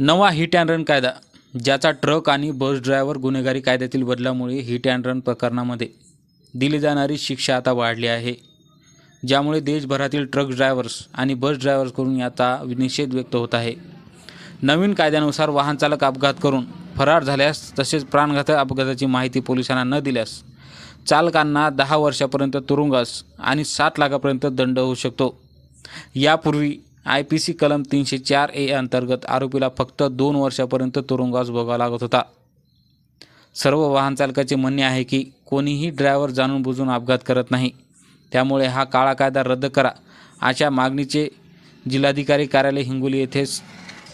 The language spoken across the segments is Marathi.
नवा हिट अँड रन कायदा ज्याचा ट्रक आणि बस ड्रायव्हर गुन्हेगारी कायद्यातील बदलामुळे हिट अँड रन प्रकरणामध्ये दिली जाणारी शिक्षा आता वाढली आहे. ज्यामुळे देशभरातील ट्रक ड्रायव्हर्स आणि बस ड्रायव्हर्सकडून आता निषेध व्यक्त होत आहे. नवीन कायद्यानुसार वाहनचालक अपघात करून फरार झाल्यास तसेच प्राणघातक अपघाताची माहिती पोलिसांना न दिल्यास चालकांना दहा वर्षापर्यंत तुरुंगास आणि सात लाखापर्यंत दंड होऊ शकतो. यापूर्वी आय पी सी कलम तीनशे चार ए अंतर्गत आरोपीला फक्त दोन वर्षापर्यंत तुरुंगवास भोगावा लागत होता. सर्व वाहन चालकाचे म्हणणे आहे की कोणीही ड्रायव्हर जाणून बुजून अपघात करत नाही. त्यामुळे हा काळा कायदा रद्द करा. अशा मागणीचे जिल्हाधिकारी कार्यालय हिंगोली येथे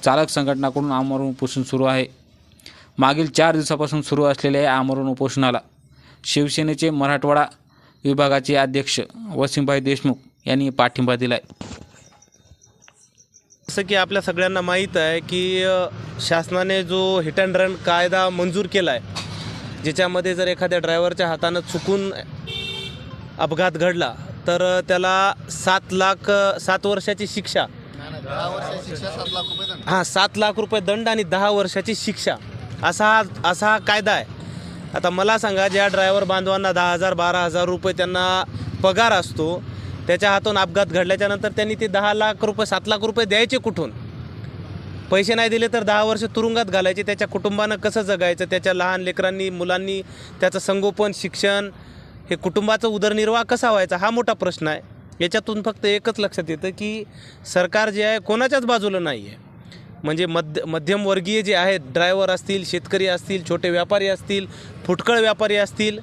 चालक संघटनाकडून आमरण उपोषण सुरू आहे. मागील चार दिवसापासून सुरू असलेल्या या आमरण उपोषणाला शिवसेनेचे मराठवाडा विभागाचे अध्यक्ष वसीमभाई देशमुख यांनी पाठिंबा दिला आहे जसं की आपल्या सगळ्यांना माहीत आहे की शासनाने जो हिट अँड रन कायदा मंजूर केला आहे ज्याच्यामध्ये जर एखाद्या ड्रायव्हरच्या हातानं चुकून अपघात घडला तर त्याला सात लाख सात वर्षाची शिक्षा. हां सात लाख रुपये दंड आणि दहा वर्षाची शिक्षा. असा हा असा हा कायदा आहे. आता मला सांगा ज्या ड्रायव्हर बांधवांना दहा हजार बारा हजार रुपये त्यांना पगार असतो त्याच्या हातून अपघात घडल्याच्या नंतर त्यांनी ते दहा लाख रुपये सात लाख रुपये द्यायचे कुठून? पैसे नाही दिले तर दहा वर्ष तुरुंगात घालायचे. त्याच्या कुटुंबानं कसं जगायचं? त्याच्या लहान लेकरांनी मुलांनी त्याचं संगोपन शिक्षण हे कुटुंबाचा उदरनिर्वाह कसा व्हायचा? हा मोठा प्रश्न आहे. याच्यातून फक्त एकच लक्षात येतं की सरकार जे आहे कोणाच्याच बाजूला नाही आहे म्हणजे मध्य मध्यमवर्गीय जे आहेत ड्रायव्हर असतील शेतकरी असतील छोटे व्यापारी असतील फुटकळ व्यापारी असतील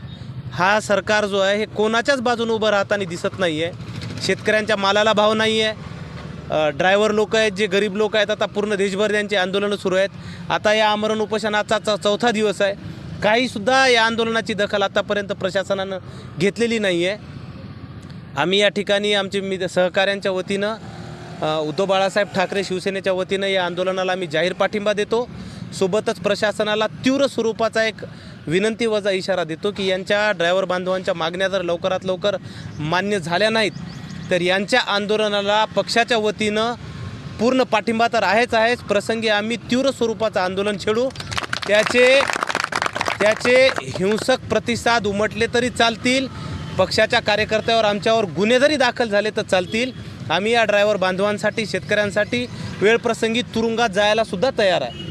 हा सरकार जो आहे हे कोणाच्याच बाजूने उभं राहताना दिसत नाही आहे शेतकऱ्यांच्या मालाला भाव नाही आहे ड्रायव्हर लोक आहेत जे गरीब लोक आहेत आता पूर्ण देशभर त्यांची आंदोलनं सुरू आहेत. आता या आमरण उपोषणाचा च- चौथा दिवस आहे. काहीसुद्धा या आंदोलनाची दखल आतापर्यंत प्रशासनानं घेतलेली नाही आहे आम्ही या ठिकाणी आमचे मी सहकाऱ्यांच्या वतीनं उद्धव बाळासाहेब ठाकरे शिवसेनेच्या वतीनं या आंदोलनाला आम्ही जाहीर पाठिंबा देतो. सोबतच प्रशासनाला तीव्र स्वरूपाचा एक विनंती वजा इशारा देतो की यांच्या ड्रायव्हर बांधवांच्या मागण्या जर लवकरात लवकर मान्य झाल्या नाहीत तर यांच्या आंदोलनाला पक्षाच्या वतीनं पूर्ण पाठिंबा तर आहेच आहेच. प्रसंगी आम्ही तीव्र स्वरूपाचं आंदोलन छेडू. त्याचे त्याचे हिंसक प्रतिसाद उमटले तरी चालतील. पक्षाच्या कार्यकर्त्यावर आमच्यावर गुन्हे जरी दाखल झाले तर चालतील. आम्ही या ड्रायव्हर बांधवांसाठी शेतकऱ्यांसाठी वेळप्रसंगी तुरुंगात जायला सुद्धा तयार आहे.